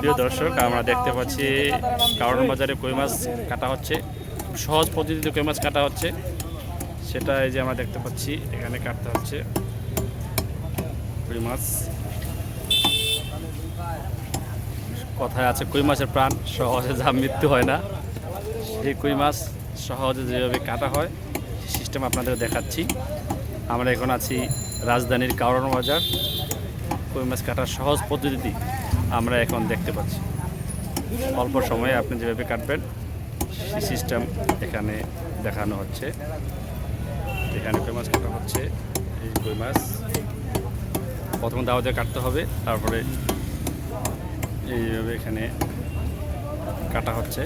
প্রিয় দর্শক আমরা দেখতে পাচ্ছি কারণ বাজারে কই মাছ কাটা হচ্ছে। সহজ পদ্ধতিতে কই মাছ কাটা হচ্ছে। সেটা এই যে আমরা দেখতে পাচ্ছি এখানে কাটতে হচ্ছে কই মাছ। কথায় আছে কই মাছের প্রাণ সহজে যা মৃত্যু হয় না। সেই কই মাছ সহজে যেভাবে কাটা হয় সিস্টেম আপনাদের দেখাচ্ছি। আমরা এখন আছি রাজধানীর কারণ বাজার। কই মাছ কাটার সহজ পদ্ধতি আমরা এখন দেখতে পাচ্ছি। অল্প সময়ে আপনি যেভাবে কাটবেন, সেই সিস্টেম এখানে দেখানো হচ্ছে। এখানে কই মাছ কাটা হচ্ছে, এই কই মাছ। প্রথম দাওয়াতে কাটতে হবে, তারপরে এইভাবে এখানে কাটা হচ্ছে।